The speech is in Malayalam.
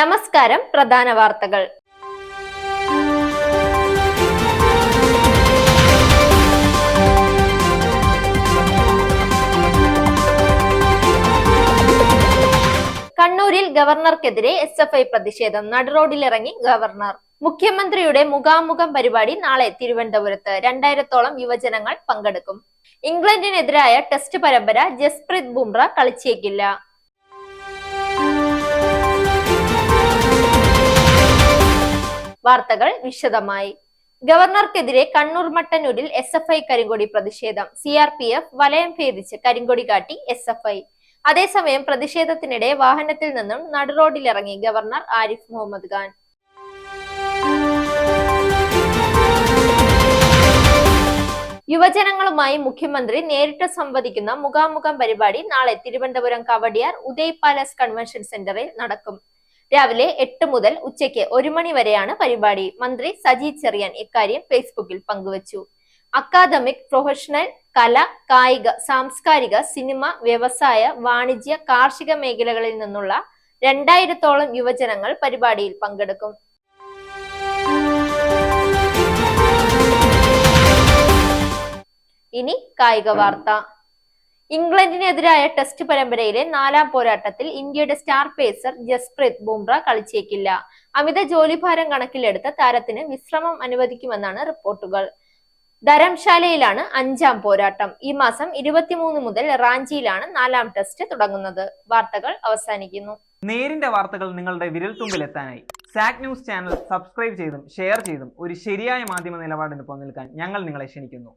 നമസ്കാരം പ്രധാന വാർത്തകൾ. കണ്ണൂരിൽ ഗവർണർക്കെതിരെ എസ് എഫ് ഐ പ്രതിഷേധം. നടുറോഡിലിറങ്ങി ഗവർണർ. മുഖ്യമന്ത്രിയുടെ മുഖാമുഖം പരിപാടി നാളെ തിരുവനന്തപുരത്ത്. രണ്ടായിരത്തോളം യുവജനങ്ങൾ പങ്കെടുക്കും. ഇംഗ്ലണ്ടിനെതിരായ ടെസ്റ്റ് പരമ്പര ജസ്പ്രീത് ബുംറ കളിച്ചേക്കില്ല. വാർത്തകൾ വിശദമായി. ഗവർണർക്കെതിരെ കണ്ണൂർ മട്ടന്നൂരിൽ എസ് എഫ് ഐ കരിങ്കൊടി പ്രതിഷേധം. സി ആർ പി എഫ് വലയം ഭേദിച്ച് കരിങ്കൊടി കാട്ടി എസ് എഫ് ഐ അതേസമയം പ്രതിഷേധത്തിനിടെ വാഹനത്തിൽ നിന്നും നടുറോഡിലിറങ്ങി ഗവർണർ ആരിഫ് മുഹമ്മദ് ഖാൻ. യുവജനങ്ങളുമായി മുഖ്യമന്ത്രി നേരിട്ട് സംവദിക്കുന്ന മുഖാമുഖം പരിപാടി നാളെ തിരുവനന്തപുരം കവടിയാർ ഉദയ് പാലസ് കൺവെൻഷൻ സെന്ററിൽ നടക്കും. രാവിലെ എട്ട് മുതൽ ഉച്ചയ്ക്ക് ഒരു മണി വരെയാണ് പരിപാടി. മന്ത്രി സജി ചെറിയാൻ ഇക്കാര്യം ഫേസ്ബുക്കിൽ പങ്കുവച്ചു. അക്കാദമിക് പ്രൊഫഷണൽ കല കായിക സാംസ്കാരിക സിനിമ വ്യവസായ വാണിജ്യ കാർഷിക മേഖലകളിൽ നിന്നുള്ള രണ്ടായിരത്തോളം യുവജനങ്ങൾ പരിപാടിയിൽ പങ്കെടുക്കും. ഇനി കായിക വാർത്ത. ഇംഗ്ലണ്ടിനെതിരായ ടെസ്റ്റ് പരമ്പരയിലെ നാലാം പോരാട്ടത്തിൽ ഇന്ത്യയുടെ സ്റ്റാർ പേസർ ജസ്പ്രീത് ബുംറ കളിച്ചേക്കില്ല. അമിത ജോലിഭാരം കണക്കിലെടുത്ത് താരത്തിന് വിശ്രമം അനുവദിക്കുമെന്നാണ് റിപ്പോർട്ടുകൾ. ധരംശാലയിലാണ് അഞ്ചാം പോരാട്ടം. ഈ മാസം ഇരുപത്തിമൂന്ന് മുതൽ റാഞ്ചിയിലാണ് നാലാം ടെസ്റ്റ് തുടങ്ങുന്നത്. വാർത്തകൾ അവസാനിക്കുന്നു. നേരിന്റെ വാർത്തകൾ നിങ്ങളുടെ വിരൽത്തുമ്പിലെത്താനായി. സാക് ന്യൂസ് ചാനൽ സബ്സ്ക്രൈബ് ചെയ്തും ഷെയർ ചെയ്തും ഒരു ശരിയായ മാധ്യമ നിലപാടിനൊപ്പം നിൽക്കാൻ ഞങ്ങൾ നിങ്ങളെ ക്ഷണിക്കുന്നു.